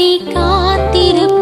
நீ காத்திருப்ப